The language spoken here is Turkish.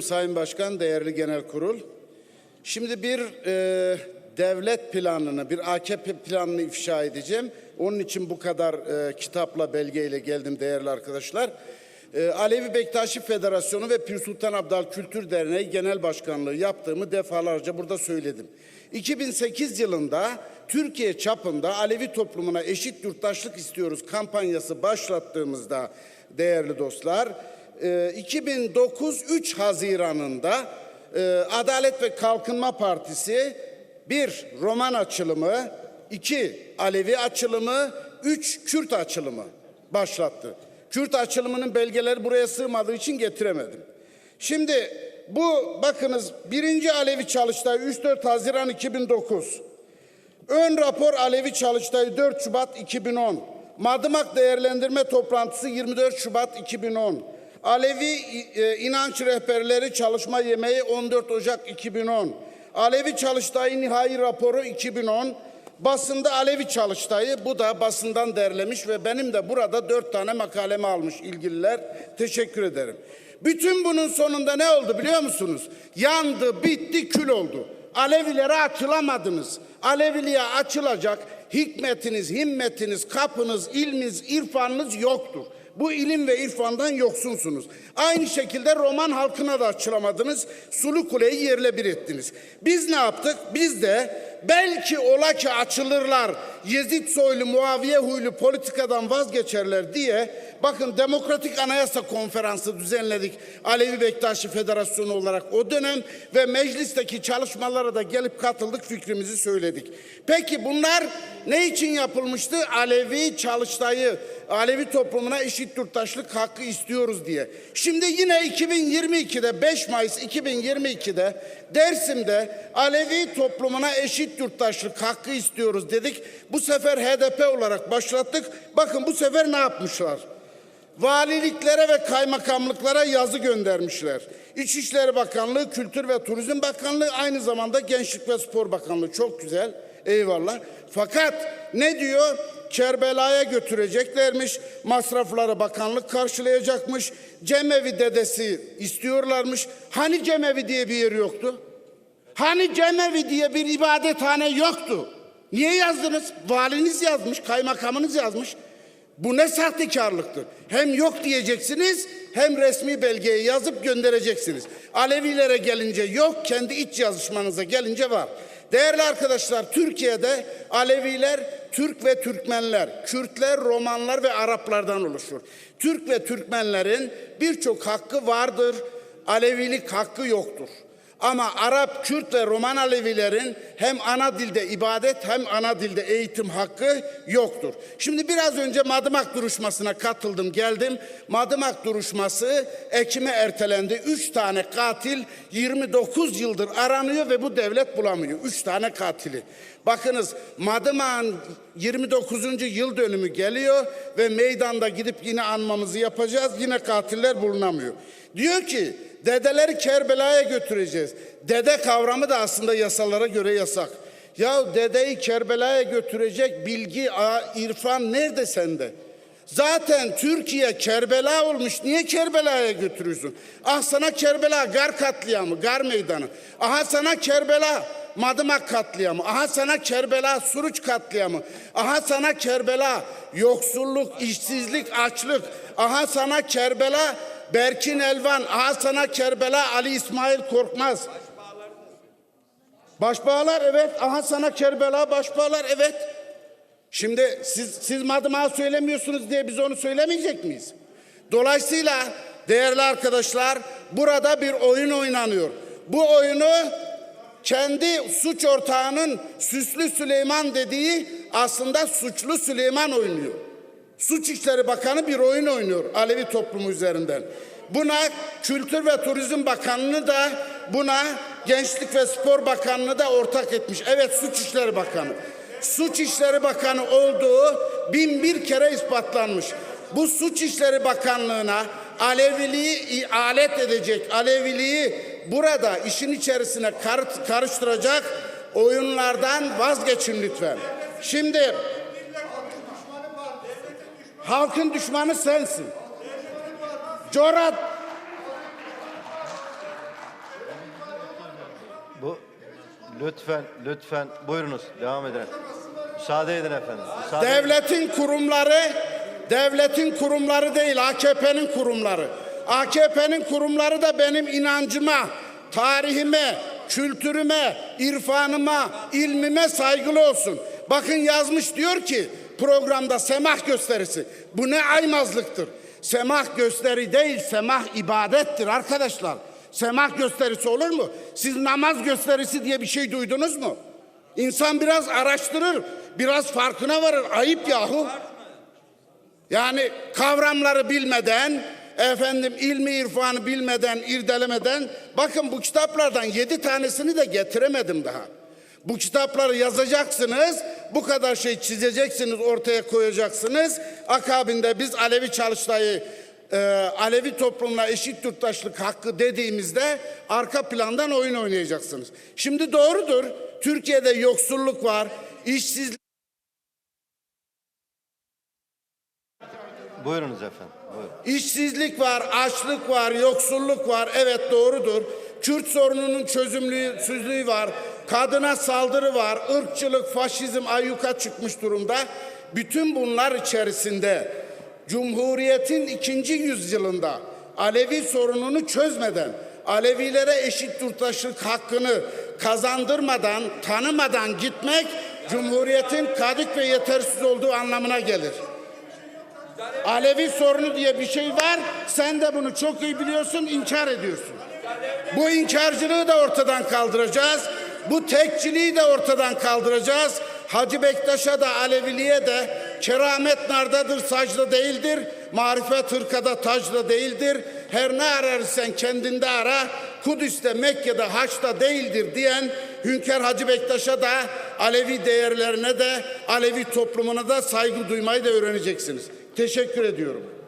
Sayın Başkan, değerli genel kurul. Şimdi bir e, devlet planını, bir AKP planını ifşa edeceğim. Onun için bu kadar e, kitapla, belgeyle geldim değerli arkadaşlar. E, Alevi Bektaşi Federasyonu ve Pir Sultan Abdal Kültür Derneği Genel Başkanlığı yaptığımı defalarca burada söyledim. 2008 yılında Türkiye çapında Alevi toplumuna eşit yurttaşlık istiyoruz kampanyası başlattığımızda değerli dostlar, e, 2009 3 Haziran'ında e, Adalet ve Kalkınma Partisi bir roman açılımı, iki Alevi açılımı, üç Kürt açılımı başlattı. Kürt açılımının belgeleri buraya sığmadığı için getiremedim. Şimdi bu bakınız birinci Alevi Çalıştay 3-4 Haziran 2009. Ön rapor Alevi Çalıştay 4 Şubat 2010. Madımak değerlendirme toplantısı 24 Şubat 2010. Alevi e, inanç rehberleri çalışma yemeği 14 Ocak 2010. Alevi Çalıştay'ın nihai raporu 2010. Basında Alevi Çalıştay'ı bu da basından derlemiş ve benim de burada dört tane makalemi almış ilgililer. Teşekkür ederim. Bütün bunun sonunda ne oldu biliyor musunuz? Yandı, bitti, kül oldu. Alevilere açılamadınız. Aleviliğe açılacak hikmetiniz, himmetiniz, kapınız, ilminiz, irfanınız yoktur. Bu ilim ve irfandan yoksunsunuz. Aynı şekilde Roman halkına da açılamadınız. Sulu Kule'yi yerle bir ettiniz. Biz ne yaptık? Biz de belki ola ki açılırlar, Yezid soylu, Muaviye huylu politikadan vazgeçerler diye bakın Demokratik Anayasa Konferansı düzenledik. Alevi Bektaşi Federasyonu olarak o dönem ve meclisteki çalışmalara da gelip katıldık fikrimizi söyledik. Peki bunlar ne için yapılmıştı? Alevi çalıştayı, Alevi toplumuna eşit yurttaşlık hakkı istiyoruz diye. Şimdi yine 2022'de 5 Mayıs 2022'de Dersim'de Alevi toplumuna eşit yurttaşlık hakkı istiyoruz dedik. Bu sefer HDP olarak başlattık. Bakın bu sefer ne yapmışlar? Valiliklere ve kaymakamlıklara yazı göndermişler. İçişleri Bakanlığı, Kültür ve Turizm Bakanlığı aynı zamanda Gençlik ve Spor Bakanlığı çok güzel. Eyvallah. Fakat ne diyor? Kerbela'ya götüreceklermiş. Masrafları bakanlık karşılayacakmış. Cemevi dedesi istiyorlarmış. Hani Cemevi diye bir yer yoktu? Hani Cemevi diye bir ibadethane yoktu? Niye yazdınız? Valiniz yazmış, kaymakamınız yazmış. Bu ne sahtekarlıktır? Hem yok diyeceksiniz hem resmi belgeyi yazıp göndereceksiniz. Alevilere gelince yok, kendi iç yazışmanıza gelince var. Değerli arkadaşlar, Türkiye'de Aleviler Türk ve Türkmenler, Kürtler, Romanlar ve Araplardan oluşur. Türk ve Türkmenlerin birçok hakkı vardır, Alevilik hakkı yoktur. Ama Arap, Kürt ve Roman Alevilerin hem ana dilde ibadet hem ana dilde eğitim hakkı yoktur. Şimdi biraz önce Madımak duruşmasına katıldım, geldim. Madımak duruşması Ekim'e ertelendi. Üç tane katil 29 yıldır aranıyor ve bu devlet bulamıyor. Üç tane katili. Bakınız Madımak'ın 29. yıl dönümü geliyor ve meydanda gidip yine anmamızı yapacağız. Yine katiller bulunamıyor. Diyor ki Dedeleri Kerbela'ya götüreceğiz. Dede kavramı da aslında yasalara göre yasak. Ya dedeyi Kerbela'ya götürecek bilgi, irfan nerede sende? Zaten Türkiye Kerbela olmuş. Niye Kerbela'ya götürüyorsun? Ah sana Kerbela gar katliamı, gar meydanı. Aha sana Kerbela Madımak katliamı. Aha sana Kerbela Suruç katliamı. Aha sana Kerbela yoksulluk, işsizlik, açlık. Aha sana Kerbela Berkin Elvan, aha sana Kerbela, Ali İsmail Korkmaz. Başbağlar evet, aha sana Kerbela, başbağlar evet. Şimdi siz, siz Madımak'ı söylemiyorsunuz diye biz onu söylemeyecek miyiz? Dolayısıyla değerli arkadaşlar burada bir oyun oynanıyor. Bu oyunu kendi suç ortağının Süslü Süleyman dediği aslında suçlu Süleyman oynuyor. Suç İşleri Bakanı bir oyun oynuyor Alevi toplumu üzerinden. Buna Kültür ve Turizm Bakanlığı da buna Gençlik ve Spor Bakanlığı da ortak etmiş. Evet Suç İşleri Bakanı. Suç İşleri Bakanı olduğu bin bir kere ispatlanmış. Bu Suç İşleri Bakanlığı'na Aleviliği alet edecek, Aleviliği burada işin içerisine karıştıracak oyunlardan vazgeçin lütfen. Şimdi Halkın düşmanı sensin. Corat. Bu lütfen lütfen buyurunuz devam edin. Müsaade edin efendim. Müsaade devletin edin. kurumları devletin kurumları değil AKP'nin kurumları. AKP'nin kurumları da benim inancıma, tarihime, kültürüme, irfanıma, ilmime saygılı olsun. Bakın yazmış diyor ki programda semah gösterisi. Bu ne aymazlıktır. Semah gösteri değil, semah ibadettir arkadaşlar. Semah gösterisi olur mu? Siz namaz gösterisi diye bir şey duydunuz mu? İnsan biraz araştırır, biraz farkına varır. Ayıp yahu. Yani kavramları bilmeden, efendim ilmi irfanı bilmeden, irdelemeden, bakın bu kitaplardan yedi tanesini de getiremedim daha. Bu kitapları yazacaksınız, bu kadar şey çizeceksiniz, ortaya koyacaksınız. Akabinde biz Alevi Çalıştay'ı e, Alevi toplumuna eşit yurttaşlık hakkı dediğimizde arka plandan oyun oynayacaksınız. Şimdi doğrudur, Türkiye'de yoksulluk var, işsizlik Buyurunuz efendim. Buyurun. İşsizlik var, açlık var, yoksulluk var. Evet doğrudur. Kürt sorununun çözümsüzlüğü var. Kadına saldırı var. ırkçılık, faşizm ayyuka çıkmış durumda. Bütün bunlar içerisinde Cumhuriyet'in ikinci yüzyılında Alevi sorununu çözmeden, Alevilere eşit yurttaşlık hakkını kazandırmadan, tanımadan gitmek Cumhuriyet'in kadık ve yetersiz olduğu anlamına gelir. Alevi sorunu diye bir şey var. Sen de bunu çok iyi biliyorsun, inkar ediyorsun. Bu inkarcılığı da ortadan kaldıracağız. Bu tekçiliği de ortadan kaldıracağız. Hacı Bektaş'a da Aleviliğe de keramet nardadır, sacda değildir. Marifet hırkada tacda değildir. Her ne ararsan kendinde ara. Kudüs'te, Mekke'de, Haç'ta değildir diyen Hünkar Hacı Bektaş'a da Alevi değerlerine de Alevi toplumuna da saygı duymayı da öğreneceksiniz. Teşekkür ediyorum.